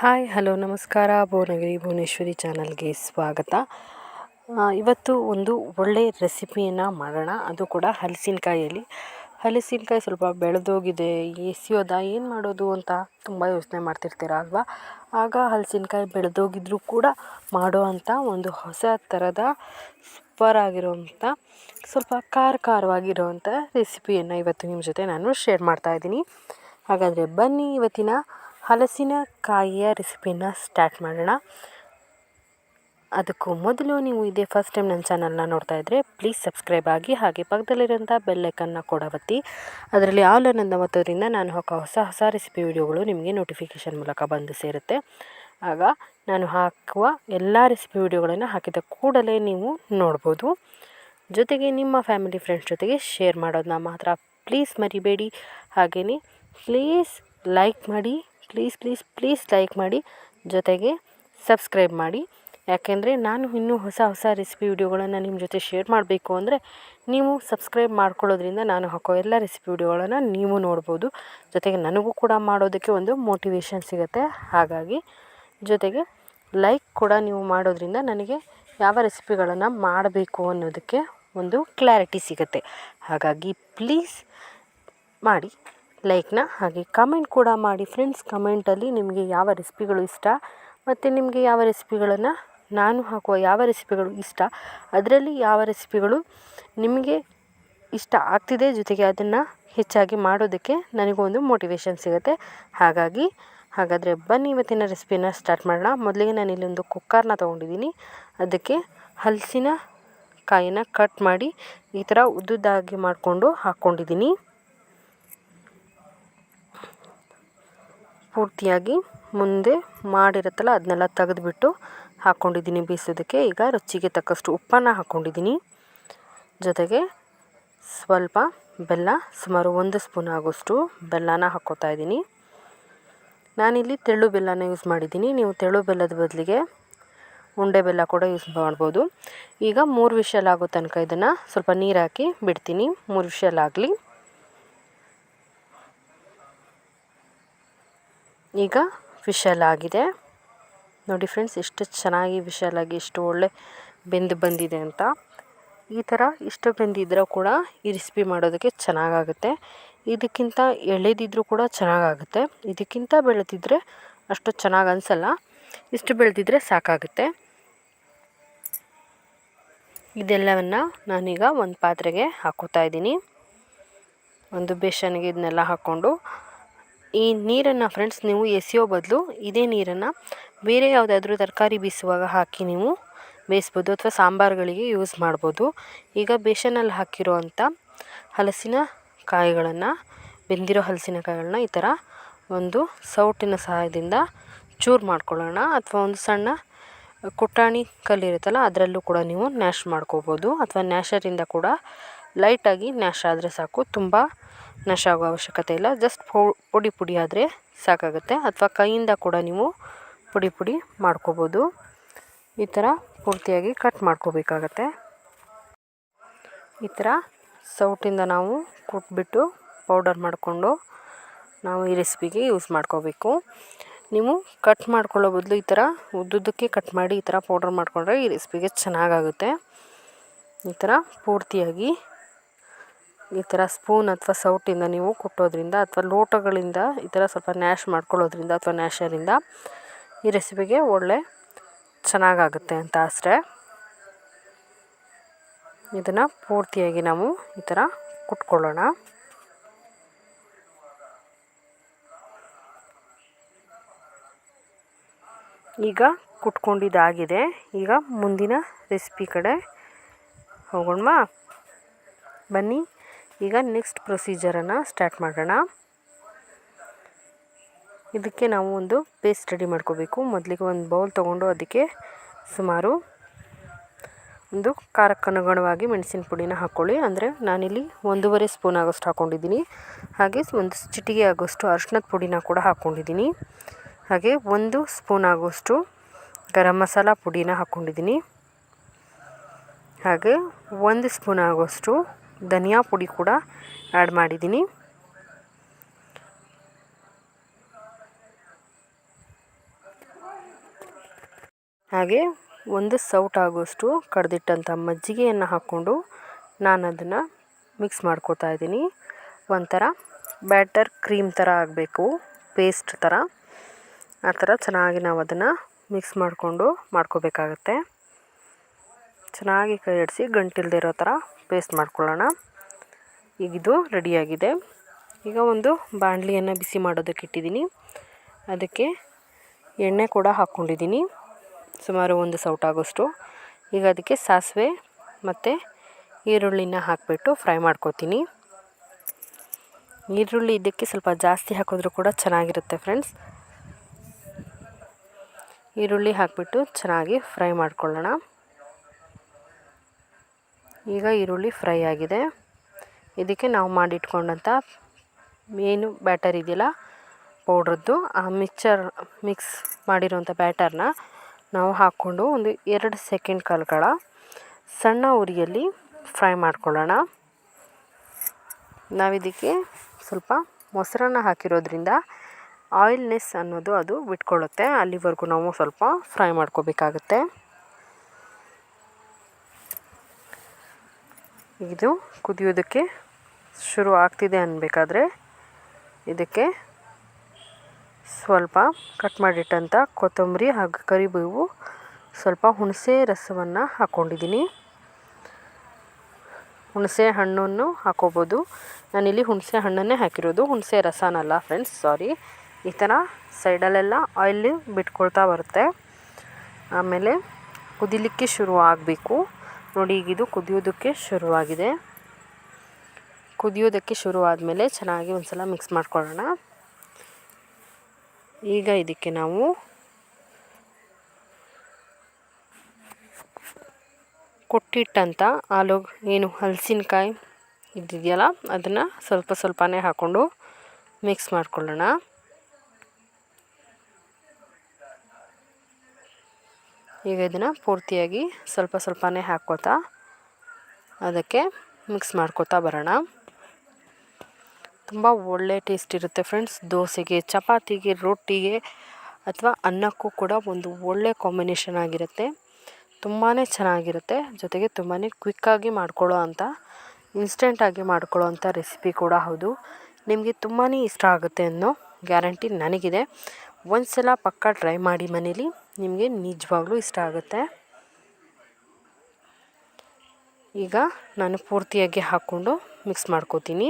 Hi, hello, ನಮಸ್ಕಾರ. ಭುವನಗಿರಿ ಭುವನೇಶ್ವರಿ ಚಾನಲ್ಗೆ ಸ್ವಾಗತ. ಇವತ್ತು ಒಂದು ಒಳ್ಳೆ ರೆಸಿಪಿಯನ್ನು ಮಾಡೋಣ. ಅದು ಕೂಡ ಹಲಸಿನಕಾಯಲ್ಲಿ ಹಲಸಿನಕಾಯಿ ಸ್ವಲ್ಪ ಬೆಳೆದೋಗಿದೆ, ಎಸಿಯೋದ, ಏನು ಮಾಡೋದು ಅಂತ ತುಂಬ ಯೋಚನೆ ಮಾಡ್ತಿರ್ತೀರ ಅಲ್ವಾ? ಆಗ ಹಲಸಿನಕಾಯಿ ಬೆಳೆದೋಗಿದ್ರೂ ಕೂಡ ಮಾಡೋ ಅಂಥ ಒಂದು ಹೊಸ ಥರದ ಸೂಪರ್ ಆಗಿರೋಂಥ ಸ್ವಲ್ಪ ಖಾರ ಖಾರವಾಗಿರೋವಂಥ ರೆಸಿಪಿಯನ್ನು ಇವತ್ತು ನಿಮ್ಮ ಜೊತೆ ನಾನು ಶೇರ್ ಮಾಡ್ತಾ ಇದ್ದೀನಿ. ಹಾಗಾದರೆ ಬನ್ನಿ ಇವತ್ತಿನ ಹಲಸಿನಕಾಯಿಯ ರೆಸಿಪಿನ ಸ್ಟಾರ್ಟ್ ಮಾಡೋಣ. ಅದಕ್ಕೂ ಮೊದಲು ನೀವು ಇದೇ ಫಸ್ಟ್ ಟೈಮ್ ನನ್ನ ಚಾನಲ್ನ ನೋಡ್ತಾ ಇದ್ದರೆ ಪ್ಲೀಸ್ ಸಬ್ಸ್ಕ್ರೈಬ್ ಆಗಿ ಹಾಗೆ ಪಕ್ಕದಲ್ಲಿರೋಂಥ ಬೆಲ್ಲೈಕನ್ನ ಕೂಡ ಒತ್ತಿ. ಅದರಲ್ಲಿ ಆಲ್ ಅನ್ನೋದು ಒತ್ತೋದ್ರಿಂದ ನಾನು ಹಾಕೋ ಹೊಸ ಹೊಸ ರೆಸಿಪಿ ವಿಡಿಯೋಗಳು ನಿಮಗೆ ನೋಟಿಫಿಕೇಷನ್ ಮೂಲಕ ಬಂದು ಸೇರುತ್ತೆ. ಆಗ ನಾನು ಹಾಕುವ ಎಲ್ಲ ರೆಸಿಪಿ ವಿಡಿಯೋಗಳನ್ನು ಹಾಕಿದ ಕೂಡಲೇ ನೀವು ನೋಡ್ಬೋದು. ಜೊತೆಗೆ ನಿಮ್ಮ ಫ್ಯಾಮಿಲಿ ಫ್ರೆಂಡ್ಸ್ ಜೊತೆಗೆ ಶೇರ್ ಮಾಡೋದನ್ನ ಮಾತ್ರ ಪ್ಲೀಸ್ ಮರಿಬೇಡಿ. ಹಾಗೆಯೇ ಪ್ಲೀಸ್ ಲೈಕ್ ಮಾಡಿ. ಪ್ಲೀಸ್ ಪ್ಲೀಸ್ ಪ್ಲೀಸ್ ಲೈಕ್ ಮಾಡಿ, ಜೊತೆಗೆ ಸಬ್ಸ್ಕ್ರೈಬ್ ಮಾಡಿ. ಯಾಕೆಂದರೆ ನಾನು ಇನ್ನೂ ಹೊಸ ಹೊಸ ರೆಸಿಪಿ ವಿಡಿಯೋಗಳನ್ನು ನಿಮ್ಮ ಜೊತೆ ಶೇರ್ ಮಾಡಬೇಕು ಅಂದರೆ ನೀವು ಸಬ್ಸ್ಕ್ರೈಬ್ ಮಾಡ್ಕೊಳ್ಳೋದ್ರಿಂದ ನಾನು ಹಾಕೋ ಎಲ್ಲ ರೆಸಿಪಿ ವಿಡಿಯೋಗಳನ್ನು ನೀವು ನೋಡ್ಬೋದು. ಜೊತೆಗೆ ನನಗೂ ಕೂಡ ಮಾಡೋದಕ್ಕೆ ಒಂದು ಮೋಟಿವೇಶನ್ ಸಿಗುತ್ತೆ. ಹಾಗಾಗಿ ಜೊತೆಗೆ ಲೈಕ್ ಕೂಡ ನೀವು ಮಾಡೋದ್ರಿಂದ ನನಗೆ ಯಾವ ರೆಸಿಪಿಗಳನ್ನು ಮಾಡಬೇಕು ಅನ್ನೋದಕ್ಕೆ ಒಂದು ಕ್ಲಾರಿಟಿ ಸಿಗುತ್ತೆ. ಹಾಗಾಗಿ ಪ್ಲೀಸ್ ಮಾಡಿ. ಲೈಕ್ನ ಹಾಗೆ ಕಮೆಂಟ್ ಕೂಡ ಮಾಡಿ ಫ್ರೆಂಡ್ಸ್ ಕಮೆಂಟಲ್ಲಿ ನಿಮಗೆ ಯಾವ ರೆಸಿಪಿಗಳು ಇಷ್ಟ ಮತ್ತು ನಿಮಗೆ ಯಾವ ರೆಸಿಪಿಗಳನ್ನು ನಾನು ಹಾಕುವ ಯಾವ ರೆಸಿಪಿಗಳು ಇಷ್ಟ, ಅದರಲ್ಲಿ ಯಾವ ರೆಸಿಪಿಗಳು ನಿಮಗೆ ಇಷ್ಟ ಆಗ್ತಿದೆ ಜೊತೆಗೆ ಅದನ್ನು ಹೆಚ್ಚಾಗಿ ಮಾಡೋದಕ್ಕೆ ನನಗೂ ಒಂದು ಮೋಟಿವೇಶನ್ ಸಿಗುತ್ತೆ. ಹಾಗಾಗಿ, ಹಾಗಾದರೆ ಬನ್ನಿ ಇವತ್ತಿನ ರೆಸಿಪಿನ ಸ್ಟಾರ್ಟ್ ಮಾಡೋಣ. ಮೊದಲಿಗೆ ನಾನು ಇಲ್ಲೊಂದು ಕುಕ್ಕರ್ನ ತೊಗೊಂಡಿದ್ದೀನಿ. ಅದಕ್ಕೆ ಹಲಸಿನ ಕಾಯಿನ ಕಟ್ ಮಾಡಿ ಈ ಥರ ಉದ್ದುದ್ದಾಗಿ ಮಾಡಿಕೊಂಡು ಹಾಕ್ಕೊಂಡಿದ್ದೀನಿ ಪೂರ್ತಿಯಾಗಿ ಮುಂದೆ ಮಾಡಿರುತ್ತಲ್ಲ, ಅದನ್ನೆಲ್ಲ ತೆಗೆದುಬಿಟ್ಟು ಹಾಕ್ಕೊಂಡಿದ್ದೀನಿ ಬೇಯಿಸೋದಕ್ಕೆ. ಈಗ ರುಚಿಗೆ ತಕ್ಕಷ್ಟು ಉಪ್ಪನ್ನು ಹಾಕ್ಕೊಂಡಿದ್ದೀನಿ. ಜೊತೆಗೆ ಸ್ವಲ್ಪ ಬೆಲ್ಲ, ಸುಮಾರು ಒಂದು ಸ್ಪೂನ್ ಆಗೋಷ್ಟು ಬೆಲ್ಲನ ಹಾಕ್ಕೋತಾ ಇದ್ದೀನಿ. ನಾನಿಲ್ಲಿ ತೆಳ್ಳು ಬೆಲ್ಲನ ಯೂಸ್ ಮಾಡಿದ್ದೀನಿ. ನೀವು ತೆಳು ಬೆಲ್ಲದ ಬದಲಿಗೆ ಉಂಡೆ ಬೆಲ್ಲ ಕೂಡ ಯೂಸ್ ಮಾಡ್ಬೋದು. ಈಗ ಮೂರು ವಿಷಲ್ ಆಗೋ ತನಕ ಇದನ್ನು ಸ್ವಲ್ಪ ನೀರು ಹಾಕಿ ಬಿಡ್ತೀನಿ. ಮೂರು ವಿಷಲ್ ಆಗಲಿ. ಈಗ ವಿಶಲ್ ಆಗಿದೆ. ನೋಡಿ ಫ್ರೆಂಡ್ಸ್ ಎಷ್ಟು ಚೆನ್ನಾಗಿ ವಿಶಲ್ ಆಗಿ ಎಷ್ಟು ಒಳ್ಳೆ ಬೆಂದು ಬಂದಿದೆ ಅಂತ. ಈ ಥರ ಇಷ್ಟು ಬೆಂದಿದ್ರೆ ಕೂಡ ಈ ರೆಸಿಪಿ ಮಾಡೋದಕ್ಕೆ ಚೆನ್ನಾಗಾಗುತ್ತೆ. ಇದಕ್ಕಿಂತ ಎಳೆದಿದ್ರೂ ಕೂಡ ಚೆನ್ನಾಗಾಗುತ್ತೆ. ಇದಕ್ಕಿಂತ ಬೆಳೆದಿದ್ರೆ ಅಷ್ಟು ಚೆನ್ನಾಗಿ ಅನಿಸಲ್ಲ. ಇಷ್ಟು ಬೆಳೆದಿದ್ರೆ ಸಾಕಾಗುತ್ತೆ. ಇದೆಲ್ಲವನ್ನು ನಾನೀಗ ಒಂದು ಪಾತ್ರೆಗೆ ಹಾಕೋತಾ ಇದ್ದೀನಿ. ಒಂದು ಬೇಸನ್ಗೆ ಇದನ್ನೆಲ್ಲ ಹಾಕ್ಕೊಂಡು ಈ ನೀರನ್ನು ಫ್ರೆಂಡ್ಸ್ ನೀವು ಎಸೆಯೋ ಬದಲು ಇದೇ ನೀರನ್ನು ಬೇರೆ ಯಾವುದಾದ್ರೂ ತರಕಾರಿ ಬೀಸುವಾಗ ಹಾಕಿ ನೀವು ಬೇಯಿಸ್ಬೋದು ಅಥವಾ ಸಾಂಬಾರುಗಳಿಗೆ ಯೂಸ್ ಮಾಡ್ಬೋದು. ಈಗ ಬೇಸನಲ್ಲಿ ಹಾಕಿರೋ ಅಂಥ ಹಲಸಿನ ಕಾಯಿಗಳನ್ನು, ಬೆಂದಿರೋ ಹಲಸಿನಕಾಯಿಗಳನ್ನ ಈ ಥರ ಒಂದು ಸೌಟಿನ ಸಹಾಯದಿಂದ ಚೂರು ಮಾಡ್ಕೊಳ್ಳೋಣ. ಅಥವಾ ಒಂದು ಸಣ್ಣ ಕುಟ್ಟಾಣಿ ಕಲ್ಲಿರುತ್ತಲ್ಲ, ಅದರಲ್ಲೂ ಕೂಡ ನೀವು ನ್ಯಾಶ್ ಮಾಡ್ಕೋಬೋದು. ಅಥವಾ ನ್ಯಾಶರಿಂದ ಕೂಡ ಲೈಟಾಗಿ ನ್ಯಾಶ್ ಆದರೆ ಸಾಕು. ತುಂಬ ನ್ಯಾಶ್ ಆಗೋ ಅವಶ್ಯಕತೆ ಇಲ್ಲ. ಜಸ್ಟ್ ಪುಡಿ ಪುಡಿ ಆದರೆ ಸಾಕಾಗುತ್ತೆ. ಅಥವಾ ಕೈಯಿಂದ ಕೂಡ ನೀವು ಪುಡಿ ಪುಡಿ ಮಾಡ್ಕೋಬೋದು. ಈ ಥರ ಪೂರ್ತಿಯಾಗಿ ಕಟ್ ಮಾಡ್ಕೋಬೇಕಾಗತ್ತೆ. ಈ ಥರ ಸೌಟಿಂದ ನಾವು ಕುಟ್ಬಿಟ್ಟು ಪೌಡರ್ ಮಾಡಿಕೊಂಡು ನಾವು ಈ ರೆಸಿಪಿಗೆ ಯೂಸ್ ಮಾಡ್ಕೋಬೇಕು. ನೀವು ಕಟ್ ಮಾಡ್ಕೊಳ್ಳೋ ಬದಲು ಈ ಥರ ಉದ್ದುದ್ದಕ್ಕೆ ಕಟ್ ಮಾಡಿ ಈ ಥರ ಪೌಡರ್ ಮಾಡಿಕೊಂಡ್ರೆ ಈ ರೆಸಿಪಿಗೆ ಚೆನ್ನಾಗಾಗುತ್ತೆ. ಈ ಥರ ಪೂರ್ತಿಯಾಗಿ ಈ ಥರ ಸ್ಪೂನ್ ಅಥವಾ ಸೌಟಿಂದ ನೀವು ಕುಟ್ಟೋದ್ರಿಂದ ಅಥವಾ ಲೋಟಗಳಿಂದ ಈ ಥರ ಸ್ವಲ್ಪ ನ್ಯಾಶ್ ಮಾಡ್ಕೊಳ್ಳೋದ್ರಿಂದ ಅಥವಾ ನ್ಯಾಶರಿಂದ ಈ ರೆಸಿಪಿಗೆ ಒಳ್ಳೆ ಚೆನ್ನಾಗಾಗುತ್ತೆ ಅಂತ ಅಷ್ಟೇ ಇದನ್ನು ಪೂರ್ತಿಯಾಗಿ ನಾವು ಈ ಥರ ಕುಟ್ಕೊಳ್ಳೋಣ. ಈಗ ಕುಟ್ಕೊಂಡಿದ್ದಾಗಿದೆ. ಈಗ ಮುಂದಿನ ರೆಸಿಪಿ ಕಡೆ ಹೋಗೋಣ ಬನ್ನಿ. ಈಗ ನೆಕ್ಸ್ಟ್ ಪ್ರೊಸೀಜರನ್ನು ಸ್ಟಾರ್ಟ್ ಮಾಡೋಣ. ಇದಕ್ಕೆ ನಾವು ಒಂದು ಪೇಸ್ಟ್ ರೆಡಿ ಮಾಡ್ಕೋಬೇಕು. ಮೊದಲಿಗೆ ಒಂದು ಬೌಲ್ ತೊಗೊಂಡು ಅದಕ್ಕೆ ಸುಮಾರು ಒಂದು ಖಾರಕ್ಕನುಗುಣವಾಗಿ ಮೆಣಸಿನ ಪುಡಿನ ಹಾಕ್ಕೊಳ್ಳಿ ಅಂದರೆ ನಾನಿಲ್ಲಿ ಒಂದೂವರೆ ಸ್ಪೂನ್ ಆಗೋಷ್ಟು ಹಾಕ್ಕೊಂಡಿದ್ದೀನಿ ಹಾಗೆ ಒಂದು ಚಿಟಿಗೆ ಆಗೋಷ್ಟು ಅರ್ಶಿನದ ಪುಡಿನ ಕೂಡ ಹಾಕ್ಕೊಂಡಿದ್ದೀನಿ ಹಾಗೆ ಒಂದು ಸ್ಪೂನ್ ಆಗೋಷ್ಟು ಗರಂ ಮಸಾಲ ಪುಡಿನ ಹಾಕ್ಕೊಂಡಿದ್ದೀನಿ ಹಾಗೆ ಒಂದು ಸ್ಪೂನ್ ಆಗೋಷ್ಟು ಧನಿಯಾ ಪುಡಿ ಕೂಡ ಆ್ಯಡ್ ಮಾಡಿದ್ದೀನಿ. ಹಾಗೆ ಒಂದು ಸೌಟ್ ಆಗೋಷ್ಟು ಕಡ್ದಿಟ್ಟಂಥ ಮಜ್ಜಿಗೆಯನ್ನು ಹಾಕ್ಕೊಂಡು ನಾನು ಅದನ್ನು ಮಿಕ್ಸ್ ಮಾಡ್ಕೋತಾ ಇದ್ದೀನಿ. ಒಂಥರ ಬ್ಯಾಟರ್ ಕ್ರೀಮ್ ಥರ ಆಗಬೇಕು, ಪೇಸ್ಟ್ ಥರ. ಆ ಥರ ಚೆನ್ನಾಗಿ ನಾವು ಅದನ್ನು ಮಿಕ್ಸ್ ಮಾಡಿಕೊಂಡು ಮಾಡ್ಕೋಬೇಕಾಗತ್ತೆ. ಚೆನ್ನಾಗಿ ಕೈ ಆಡಿಸಿ ಥರ ಪೇಸ್ಟ್ ಮಾಡ್ಕೊಳ್ಳೋಣ. ಈಗ ಇದು ರೆಡಿಯಾಗಿದೆ. ಈಗ ಒಂದು ಬಾಣಲಿಯನ್ನು ಬಿಸಿ ಮಾಡೋದಕ್ಕೆ ಇಟ್ಟಿದ್ದೀನಿ. ಅದಕ್ಕೆ ಎಣ್ಣೆ ಕೂಡ ಹಾಕ್ಕೊಂಡಿದ್ದೀನಿ. ಸುಮಾರು ಒಂದು ಸೌಟಾಗೋಷ್ಟು ಈಗ ಅದಕ್ಕೆ ಸಾಸಿವೆ ಮತ್ತು ಈರುಳ್ಳಿನ ಹಾಕಿಬಿಟ್ಟು ಫ್ರೈ ಮಾಡ್ಕೋತೀನಿ. ಈರುಳ್ಳಿ ಇದಕ್ಕೆ ಸ್ವಲ್ಪ ಜಾಸ್ತಿ ಹಾಕಿದ್ರೂ ಕೂಡ ಚೆನ್ನಾಗಿರುತ್ತೆ ಫ್ರೆಂಡ್ಸ್. ಈರುಳ್ಳಿ ಹಾಕಿಬಿಟ್ಟು ಚೆನ್ನಾಗಿ ಫ್ರೈ ಮಾಡ್ಕೊಳ್ಳೋಣ. ಈಗ ಈರುಳ್ಳಿ ಫ್ರೈ ಆಗಿದೆ. ಇದಕ್ಕೆ ನಾವು ಮಾಡಿಟ್ಕೊಂಡಂಥ ಏನು ಬ್ಯಾಟರ್ ಇದೆಯಲ್ಲ, ಪೌಡ್ರದ್ದು, ಆ ಮಿಕ್ಚರ್, ಮಿಕ್ಸ್ ಮಾಡಿರೋಂಥ ಬ್ಯಾಟರ್ನ ನಾವು ಹಾಕ್ಕೊಂಡು ಒಂದು ಎರಡು ಸೆಕೆಂಡ್ ಕಾಲಗಳ ಸಣ್ಣ ಉರಿಯಲ್ಲಿ ಫ್ರೈ ಮಾಡ್ಕೊಳ್ಳೋಣ. ನಾವಿದಕ್ಕೆ ಸ್ವಲ್ಪ ಮೊಸರನ್ನ ಹಾಕಿರೋದ್ರಿಂದ ಆಯಿಲ್ನೆಸ್ ಅನ್ನೋದು ಅದು ಬಿಟ್ಕೊಳ್ಳುತ್ತೆ. ಅಲ್ಲಿವರೆಗೂ ನಾವು ಸ್ವಲ್ಪ ಫ್ರೈ ಮಾಡ್ಕೋಬೇಕಾಗತ್ತೆ. ಇದು ಕುದಿಯೋದಕ್ಕೆ ಶುರು ಆಗ್ತಿದೆ ಅನ್ನಬೇಕಾದ್ರೆ ಇದಕ್ಕೆ ಸ್ವಲ್ಪ ಕಟ್ ಮಾಡಿಟ್ಟಂಥ ಕೊತ್ತಂಬರಿ ಹಾಗೂ ಕರಿಬೇವು, ಸ್ವಲ್ಪ ಹುಣಸೆ ರಸವನ್ನು ಹಾಕ್ಕೊಂಡಿದ್ದೀನಿ ಹುಣಸೆ ಹಣ್ಣನ್ನು ಹಾಕೋಬೋದು. ನಾನಿಲ್ಲಿ ಹುಣಸೆ ಹಣ್ಣನ್ನೇ ಹಾಕಿರೋದು, ಹುಣಸೆ ರಸನಲ್ಲ ಫ್ರೆಂಡ್ಸ್ ಸಾರಿ ಈ ಥರ ಸೈಡಲ್ಲೆಲ್ಲ ಆಯಿಲ್ ಬಿಟ್ಕೊಳ್ತಾ ಬರುತ್ತೆ. ಆಮೇಲೆ ಕುದಿಲಿಕ್ಕೆ ಶುರು ಆಗಬೇಕು. ನೋಡಿ ಈಗ ಇದು ಕುದಿಯೋದಕ್ಕೆ ಶುರುವಾಗಿದೆ. ಕುದಿಯೋದಕ್ಕೆ ಶುರು ಆದಮೇಲೆ ಚೆನ್ನಾಗಿ ಒಂದು ಸಲ ಮಿಕ್ಸ್ ಮಾಡ್ಕೊಳ್ಳೋಣ. ಈಗ ಇದಕ್ಕೆ ನಾವು ಕೊಟ್ಟಿಟ್ಟಂಥ ಆಲೂ, ಏನು ಹಲಸಿನಕಾಯಿ ಇದ್ದಿದೆಯಲ್ಲ, ಅದನ್ನು ಸ್ವಲ್ಪ ಸ್ವಲ್ಪನೇ ಹಾಕ್ಕೊಂಡು ಮಿಕ್ಸ್ ಮಾಡ್ಕೊಳ್ಳೋಣ. ಈಗ ಇದನ್ನು ಪೂರ್ತಿಯಾಗಿ ಸ್ವಲ್ಪ ಸ್ವಲ್ಪನೇ ಹಾಕ್ಕೋತಾ ಅದಕ್ಕೆ ಮಿಕ್ಸ್ ಮಾಡ್ಕೋತಾ ಬರೋಣ. ತುಂಬ ಒಳ್ಳೆ ಟೇಸ್ಟ್ ಇರುತ್ತೆ ಫ್ರೆಂಡ್ಸ್. ದೋಸೆಗೆ, ಚಪಾತಿಗೆ, ರೊಟ್ಟಿಗೆ ಅಥವಾ ಅನ್ನಕ್ಕೂ ಕೂಡ ಒಂದು ಒಳ್ಳೆ ಕಾಂಬಿನೇಷನ್ ಆಗಿರುತ್ತೆ. ತುಂಬಾ ಚೆನ್ನಾಗಿರುತ್ತೆ. ಜೊತೆಗೆ ತುಂಬಾ ಕ್ವಿಕ್ಕಾಗಿ ಮಾಡ್ಕೊಳ್ಳೋ ಅಂಥ ಇನ್ಸ್ಟೆಂಟಾಗಿ ಮಾಡ್ಕೊಳ್ಳೋ ಅಂಥ ರೆಸಿಪಿ ಕೂಡ ಹೌದು. ನಿಮಗೆ ತುಂಬಾ ಇಷ್ಟ ಆಗುತ್ತೆ ಅನ್ನೋ ಗ್ಯಾರಂಟಿ ನನಗಿದೆ. ಒಂದು ಸಲ ಪಕ್ಕ ಟ್ರೈ ಮಾಡಿ ಮನೇಲಿ. ನಿಮಗೆ ನಿಜವಾಗ್ಲೂ ಇಷ್ಟ ಆಗುತ್ತೆ. ಈಗ ನಾನು ಪೂರ್ತಿಯಾಗಿ ಹಾಕ್ಕೊಂಡು ಮಿಕ್ಸ್ ಮಾಡ್ಕೋತೀನಿ.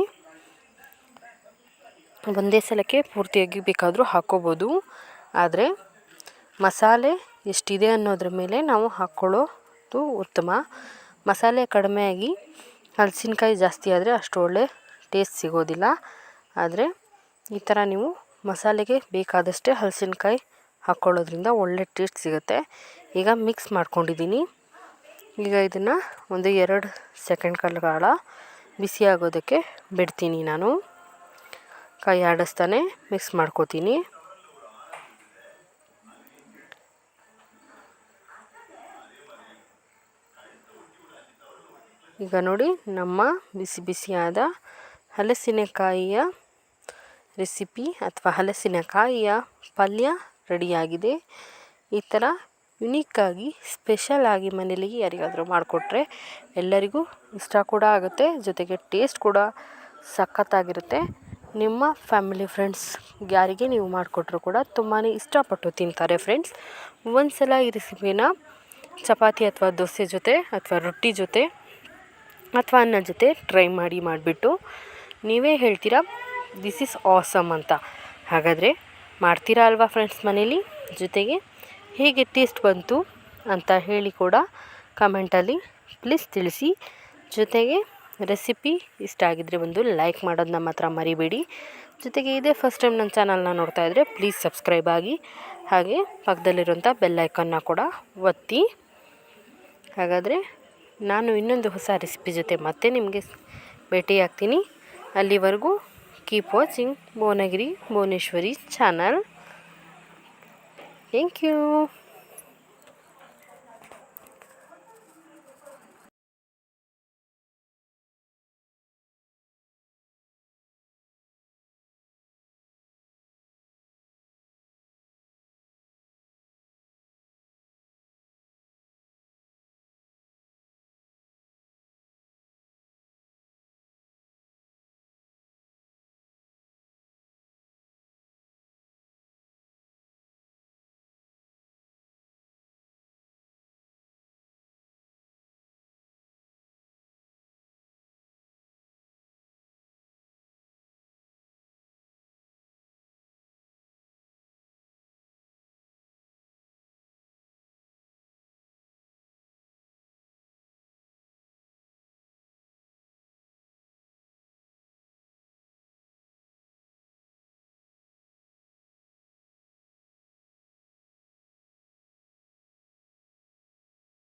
ಒಂದೇ ಸಲಕ್ಕೆ ಪೂರ್ತಿಯಾಗಿ ಬೇಕಾದರೂ ಹಾಕ್ಕೋಬೋದು. ಆದರೆ ಮಸಾಲೆ ಎಷ್ಟಿದೆ ಅನ್ನೋದ್ರ ಮೇಲೆ ನಾವು ಹಾಕ್ಕೊಳ್ಳೋದು ಉತ್ತಮ. ಮಸಾಲೆ ಕಡಿಮೆ ಆಗಿ ಹಲಸಿನಕಾಯಿ ಜಾಸ್ತಿ ಆದರೆ ಅಷ್ಟು ಒಳ್ಳೆ ಟೇಸ್ಟ್ ಸಿಗೋದಿಲ್ಲ. ಆದರೆ ಈ ಥರ ನೀವು ಮಸಾಲೆಗೆ ಬೇಕಾದಷ್ಟೇ ಹಲಸಿನ್ಕಾಯಿ ಹಾಕ್ಕೊಳ್ಳೋದ್ರಿಂದ ಒಳ್ಳೆ ಟೇಸ್ಟ್ ಸಿಗುತ್ತೆ. ಈಗ ಮಿಕ್ಸ್ ಮಾಡ್ಕೊಂಡಿದ್ದೀನಿ. ಈಗ ಇದನ್ನು ಒಂದು ಎರಡು ಸೆಕೆಂಡ್ ಕಾಲ ಬಿಸಿ ಆಗೋದಕ್ಕೆ ಬಿಡ್ತೀನಿ ನಾನು. ಕೈ ಆಡಿಸ್ತಾನೆ ಮಿಕ್ಸ್ ಮಾಡ್ಕೋತೀನಿ. ಈಗ ನೋಡಿ ನಮ್ಮ ಬಿಸಿ ಬಿಸಿಯಾದ ಹಲಸಿನಕಾಯಿಯ ರೆಸಿಪಿ ಅಥವಾ ಹಲಸಿನಕಾಯಿಯ ಪಲ್ಯ ರೆಡಿಯಾಗಿದೆ. ಈ ಥರ ಯುನೀಕಾಗಿ ಸ್ಪೆಷಲಾಗಿ ಮನೇಲಿ ಯಾರಿಗಾದರೂ ಮಾಡಿಕೊಟ್ರೆ ಎಲ್ಲರಿಗೂ ಇಷ್ಟ ಕೂಡ ಆಗುತ್ತೆ, ಜೊತೆಗೆ ಟೇಸ್ಟ್ ಕೂಡ ಸಖತ್ತಾಗಿರುತ್ತೆ. ನಿಮ್ಮ ಫ್ಯಾಮಿಲಿ ಫ್ರೆಂಡ್ಸ್ ಯಾರಿಗೆ ನೀವು ಮಾಡಿಕೊಟ್ರು ಕೂಡ ತುಂಬಾ ಇಷ್ಟಪಟ್ಟು ತಿಂತಾರೆ ಫ್ರೆಂಡ್ಸ್. ಒಂದು ಸಲ ಈ ರೆಸಿಪಿನ ಚಪಾತಿ ಅಥವಾ ದೋಸೆ ಜೊತೆ ಅಥವಾ ರೊಟ್ಟಿ ಜೊತೆ ಅಥವಾ ಅನ್ನ ಜೊತೆ ಟ್ರೈ ಮಾಡಿ ಮಾಡಿಬಿಟ್ಟು ನೀವೇ ಹೇಳ್ತೀರಾ ದಿಸ್ ಇಸ್ ಆಸಮ್ ಅಂತ. ಹಾಗಾದರೆ ಮಾಡ್ತೀರಾ ಅಲ್ವಾ ಫ್ರೆಂಡ್ಸ್ ಮನೇಲಿ? ಜೊತೆಗೆ ಹೇಗೆ ಟೇಸ್ಟ್ ಬಂತು ಅಂತ ಹೇಳಿ ಕೂಡ ಕಮೆಂಟಲ್ಲಿ ಪ್ಲೀಸ್ ತಿಳಿಸಿ. ಜೊತೆಗೆ ರೆಸಿಪಿ ಇಷ್ಟ ಆಗಿದ್ದರೆ ಒಂದು ಲೈಕ್ ಮಾಡೋದನ್ನ ಮಾತ್ರ ಮರಿಬೇಡಿ. ಜೊತೆಗೆ ಇದೇ ಫಸ್ಟ್ ಟೈಮ್ ನನ್ನ ಚಾನಲ್ನ ನೋಡ್ತಾ ಇದ್ದರೆ ಪ್ಲೀಸ್ ಸಬ್ಸ್ಕ್ರೈಬ್ ಆಗಿ. ಹಾಗೆ ಪಕ್ಕದಲ್ಲಿರುವಂಥ ಬೆಲ್ಲೈಕನ್ನ ಕೂಡ ಒತ್ತಿ. ಹಾಗಾದರೆ ನಾನು ಇನ್ನೊಂದು ಹೊಸ ರೆಸಿಪಿ ಜೊತೆ ಮತ್ತೆ ನಿಮಗೆ ಭೇಟಿಯಾಗ್ತೀನಿ. ಅಲ್ಲಿವರೆಗೂ keep watching Bhuvanagiri Bhuvaneshwari channel thank you